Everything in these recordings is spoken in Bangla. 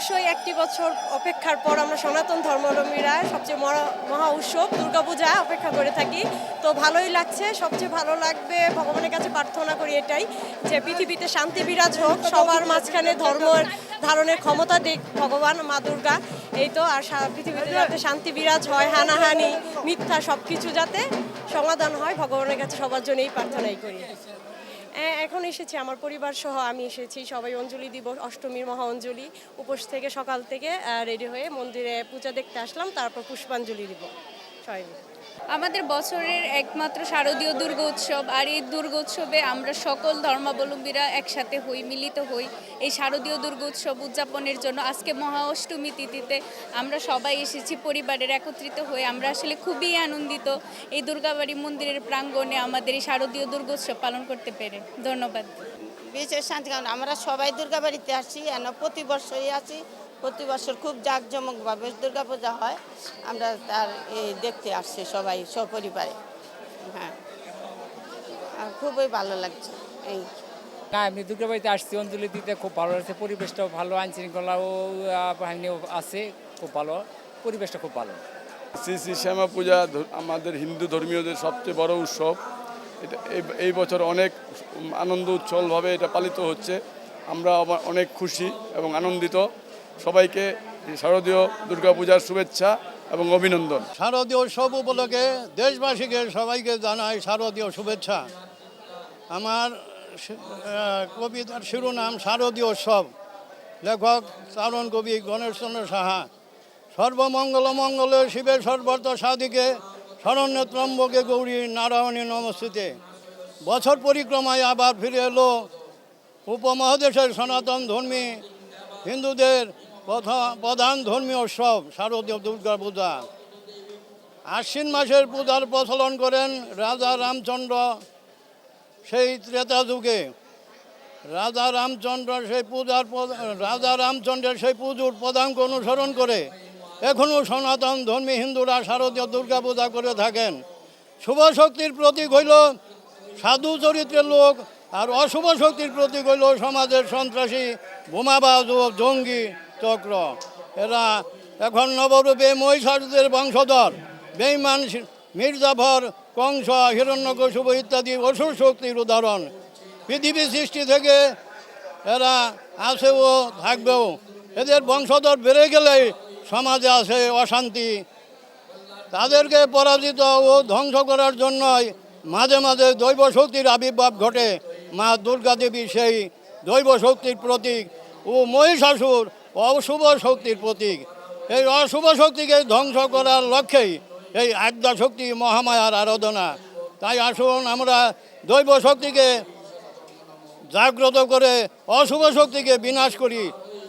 অবশ্যই একটি বছর অপেক্ষার পর আমরা সনাতন ধর্মাবলম্বীরা সবচেয়ে মহা উৎসব, দুর্গাপূজা অপেক্ষা করে থাকি। তো ভালোই লাগছে, সবচেয়ে ভালো লাগবে, ভগবানের কাছে প্রার্থনা করি এটাই, যে পৃথিবীতে শান্তি বিরাজ হোক, সবার মাঝখানে ধর্ম ধারণের ক্ষমতা দিক ভগবান, মা দুর্গা। এই তো, আর পৃথিবীতে যাতে শান্তি বিরাজ হয়, হানাহানি, মিথ্যা সব কিছু যাতে সমাধান হয়, ভগবানের কাছে সবার জন্য এই প্রার্থনাই করি। এখন এসেছি আমার পরিবার সহ, আমি এসেছি সবাই অঞ্জলি দিব অষ্টমীর মহা অঞ্জলি, উপোস থেকে, সকাল থেকে রেডি হয়ে মন্দিরে পূজা দেখতে আসলাম, তারপর পুষ্পাঞ্জলি দিব সবাই। আমাদের বছরের একমাত্র শারদীয় দুর্গা উৎসব, আর এই দুর্গা উৎসবে আমরা সকল ধর্মাবলম্বীরা একসাথে হই, মিলিত হই। এই শারদীয় দুর্গা উৎসব উদযাপনের জন্য আজকে মহা অষ্টমী তিথিতে আমরা সবাই এসেছি, পরিবারের একত্রিত হয়ে। আমরা আসলে খুবই আনন্দিত এই দুর্গাবাড়ি মন্দিরের প্রাঙ্গণে আমাদের এই শারদীয় দুর্গোৎসব পালন করতে পেরে। ধন্যবাদ। বিশেষ শান্তি কারণ আমরা সবাই দুর্গাবাড়িতে আসি এন প্রতি বছরই আসি। প্রতি বছর খুব জাঁকজমকভাবে দুর্গা পূজা হয়। আমরা তার এই দেখতে আসছি সবাই সপরিবারে। হ্যাঁ। আর খুবই ভালো লাগছে। এই না এমনি দুর্গাবাড়িতে আসছি অঞ্জলি দিতে খুব ভালো লাগছে। পরিবেশটাও ভালো আইন শৃঙ্খলাও বাহিনীও আছে খুব ভালো। পরিবেশটা খুব ভালো। শ্রী শ্রী শ্যামা পূজা আমাদের হিন্দু ধর্মীয়দের সবচেয়ে বড় উৎসব। এটা এই- বছর অনেক আনন্দ উচ্ছলভাবে এটা পালিত হচ্ছে। আমরা আমা- অনেক খুশি এবং আনন্দিত। সবাইকে শারদীয় দুর্গাপূজার শুভেচ্ছা এবং অভিনন্দন। শারদীয় উৎসব উপলক্ষে দেশবাসীকে সবাইকে জানাই শারদীয় শুভেচ্ছা। আমার কবিতার শিরোনাম শারদীয় উৎসব। লেখক চারণ কবি গণেশচন্দ্র সাহা। সর্বমঙ্গল মঙ্গল শিবের সর্বর্ত সাদিকে শরণ্য ত্রম্বকে গৌরী নারায়ণী নমস্তিতে। বছর পরিক্রমায় আবার ফিরে এলো উপমহাদেশের সনাতন ধর্মী হিন্দুদের প্রধান ধর্মীয় উৎসব, শারদীয় দুর্গা পূজা। আশ্বিন মাসের পূজার প্রচলন করেন রাজা রামচন্দ্র সেই ত্রেতা যুগে। রাজা রামচন্দ্র সেই পূজার রাজা রামচন্দ্রের সেই পুজোর প্রধানক অনুসরণ করে এখনও সনাতন ধর্মী হিন্দুরা শারদীয় দুর্গা পূজা করে থাকেন। শুভ শক্তির প্রতীক হইল সাধু চরিত্রের লোক আর অশুভ শক্তির প্রতীক হইল সমাজের সন্ত্রাসী, বোমাবাজ ও জঙ্গি চক্র। এরা এখন নবরূপে মহিষাসুদের বংশধর। বেইমান মির্জাফর, কংস হিরণ্যকশুভ ইত্যাদি অসুর শক্তির উদাহরণ। পৃথিবী সৃষ্টি থেকে এরা আসেও থাকবেও। এদের বংশধর বেড়ে গেলে সমাজে আছে অশান্তি, তাদেরকে পরাজিত ও ধ্বংস করার জন্যই মাঝে মাঝে দৈব শক্তির আবির্ভাব ঘটে। মা দুর্গা দেবী সেই দৈব শক্তির প্রতীক ও মহিষাসুর অশুভ শক্তির প্রতীক। এই অশুভ শক্তিকে ধ্বংস করার লক্ষ্যেই এই আদ্যা শক্তি মহামায়ার আরাধনা। তাই আসুন আমরা দৈব শক্তিকে জাগ্রত করে অশুভ শক্তিকে বিনাশ করি।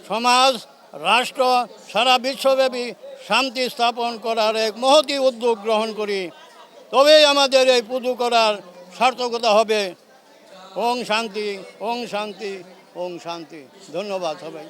সমাজ রাষ্ট্র সারা বিশ্বব্যাপী শান্তি স্থাপন করার এক মহতি উদ্যোগ গ্রহণ করি। তবেই আমাদের এই পুজো করার সার্থকতা হবে। ওং শান্তি ওং শান্তি ওং শান্তি। ধন্যবাদ সবাই